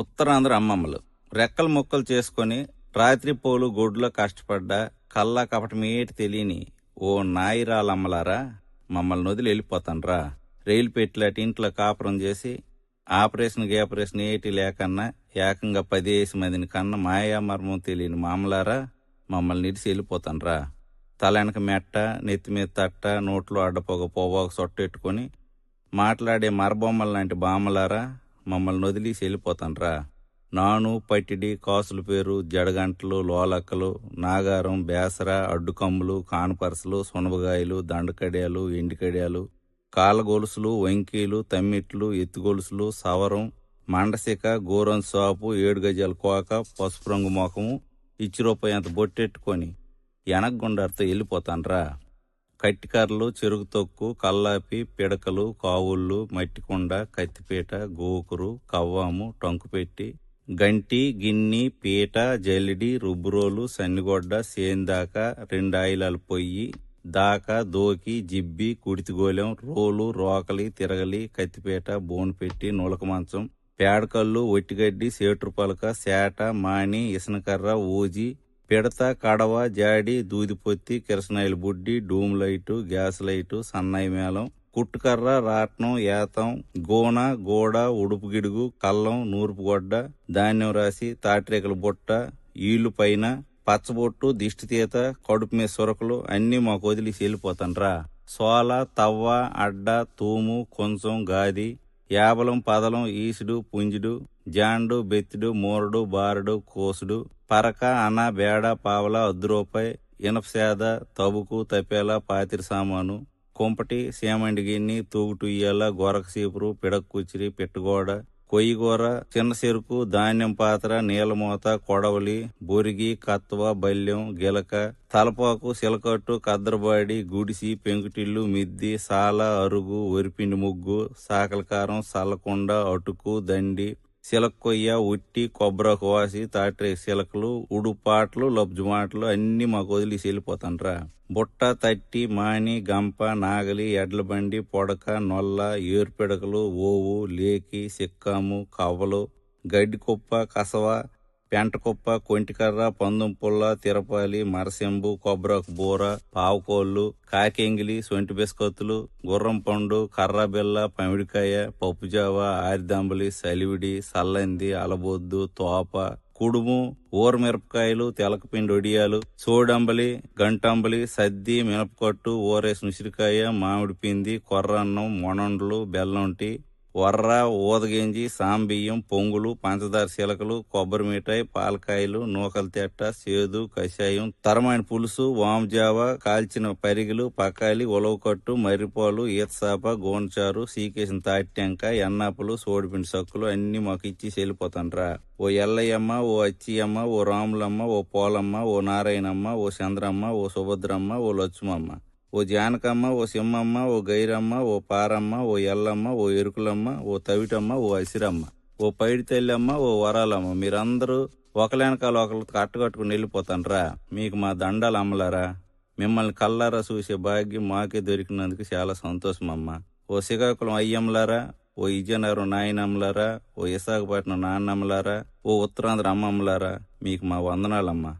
ఉత్తరాంధ్ర అమ్మమ్మలు. రెక్కలు ముక్కలు చేసుకొని రాత్రి పోలు గొడ్లో కష్టపడ్డా కల్లా కపటమేటి తెలియని ఓ నాయిరాలమ్మలారా మమ్మల్ని వదిలి వెళ్ళిపోతాన్రా. రైలు పెట్టిలాటి ఇంట్లో కాపురం చేసి ఆపరేషన్ గీపరేషన్ ఏటి లేకన్నా ఏకంగా పదేసి మందిని కన్నా మాయామర్మం తెలియని మామలారా మమ్మల్ని నిడిసి వెళ్ళిపోతాన్రా. తలెనక మెట్ట నెత్తి మీద తట్ట నోట్లో అడ్డపోగ పోవాక సొట్టెట్టుకొని మాట్లాడే మరబొమ్మల లాంటి బామ్మలారా మమ్మల్ని వదిలేసి వెళ్ళిపోతాన్రా. నాను పట్టిడి కాసుల పేరు జడగంటలు లోలక్కలు నాగారం బేసర అడ్డుకమ్ములు కానపరసలు సునబగాయలు దండకడియాలు ఎండికడియాలు కాలగొలుసులు వంకీలు తమ్మిట్లు ఎత్తుగొలుసులు సవరం మండసిక గోరం సాపు ఏడు గజాల కోక పసుపు రంగు మొఖము ఇచ్చి రూపాయి అంత బొట్టెట్టుకొని వెనక్గుండారితో వెళ్ళిపోతాన్రా. కట్టికర్రలు చెరుకు తొక్కు కల్లాపి పిడకలు కావుళ్ళు మట్టికొండ కత్తిపీట గోకురు కవ్వాము టొంకుపెట్టి గంటి గిన్ని పీట జల్లిడి రుబ్బురోలు సన్నిగొడ్డ సేందాక రెండు ఆయిలాలు పొయ్యి దాక దోకి జిబ్బి కుడితిగోలెం రోలు రోకలి తిరగలి కత్తిపీట బోన్పెట్టి నూలక మంచం పేడకల్లు ఒట్టిగడ్డి సేట్రు పలక సేట మాణి ఇసనకర్ర ఊజి పిడత కడవ జాడి దూదిపొత్తి కిరసనాయిల బుడ్డి డూమ్ లైటు గ్యాస్ లైటు సన్నాయి మేళం కుట్టుకర్ర రాట్నం ఏతం గోన గోడ ఉడుపు గిడుగు కల్లం నూర్పుగొడ్డ ధాన్యం రాసి తాటిరేకల బుట్ట ఈళ్ళు పైన పచ్చబొట్టు దిష్టితీత కడుపు మీద సొరకలు అన్నీ మాకు వదిలేసి వెళ్ళిపోతాన్రా. సోల తవ్వ అడ్డ తూము కొంచెం గాది యాబలం పదలం ఈసుడు పుంజుడు జాండు బెత్తిడు మూరడు బారుడు కోసుడు పరక అన బేడ పావల అద్దురూపాయి ఇనపసేద తబుకు తపేల పాతిరి సామాను కుంపటి సేమండి గిన్ని తూగుటుయ్యాల గొరక పిడక్కుచిరి పెట్టుగోడ కొయ్యిగూర చిన్న చెరుకు ధాన్యం పాత్ర నీలమూత కొడవలి బొరిగి కత్వ బల్యం గిలక తలపాకు సిలకట్టు కద్దరబాడి గుడిసి పెంకుటిల్లు మిద్ది సాల అరుగు వరిపిండి ముగ్గు సాకలకారం సల్లకొండ అటుకు దండి సిలకొయ్య ఉట్టి కొబ్బరి వాసి తాటి సిలకలు ఉడుపాట్లు లబ్జుమాటలు అన్ని మాకు వదిలేసి వెళ్ళిపోతాన్రా. బుట్ట తట్టి మాని గంప నాగలి ఎడ్లబండి పొడక నొల్ల ఏరుపిడకలు ఓవు లేకి సిక్కాము కవ్వలు గడ్డి కుప్ప కసవ పెంటకుప్ప కొంటికర్ర పందం పుల్ల తిరపాలి మరసెంబు కొబ్బరకు బూర పావుకోళ్ళు కాకెంగిలి సొంటి బిస్కత్తులు గుర్రం పండు కర్రబిల్ల పమిడికాయ పప్పుజావ ఆరిదాంబలి సలివిడి సల్లంది అలబొద్దు తోప కుడుము ఊరమిరపకాయలు తెలకపిండి ఒడియాలు సోడంబలి గంటంబలి సద్ది మినపకట్టు ఊరేసి ఉసిరికాయ మామిడి పిండి కొర్రన్నం మొనండ్లు బెల్లంటి వర్ర ఊదగింజి సాంబియ్యం పొంగులు పంచదార శిలకలు కొబ్బరి మిఠాయి పాలకాయలు నూకల తెట్ట సేదు కషాయం తరమైన పులుసు వామజావ కాల్చిన పరిగిలు పకాలి ఉలవకట్టు మర్రిపాలు ఈతసాప గోన్చారు సీకేసిన తాటిటెంక ఎన్నాపులు సోడిపిండి సక్కులు అన్ని మాకు ఇచ్చి వెళ్ళిపోతాండ్రా ఓ ఎల్లయ్యమ్మ ఓ అచ్చియమ్మ ఓ రాములమ్మ ఓ పోలమ్మ ఓ నారాయణమ్మ ఓ చంద్రమ్మ ఓ సుభద్రమ్మ ఓ లచ్చుమమ్మ. ఓ జానకమ్మ ఓ సింహమ్మ ఓ గైరమ్మ ఓ పారమ్మ ఓ ఎల్లమ్మ ఓ ఎరుకులమ్మ ఓ తవిటమ్మ ఓ అసిరమ్మ ఓ పైడి తెల్లమ్మ ఓ వరాలమ్మ. మీరందరూ ఒకలేనకాల ఒకరు కట్టుకట్టుకుని వెళ్ళిపోతాండ్రా మీకు మా దండాలు అమ్మలారా? మిమ్మల్ని కల్లారా చూసే భాగ్యం మాకే దొరికినందుకు చాలా సంతోషం అమ్మ ఓ శ్రీకాకుళం అయ్యమ్మలారా? ఓ విజయనగరం నాయనమ్మలారా? ఓ విశాఖపట్నం నాన్నమ్మలారా? ఓ ఉత్తరాంధ్ర అమ్మమ్మలారా? మీకు మా వందనాలమ్మా.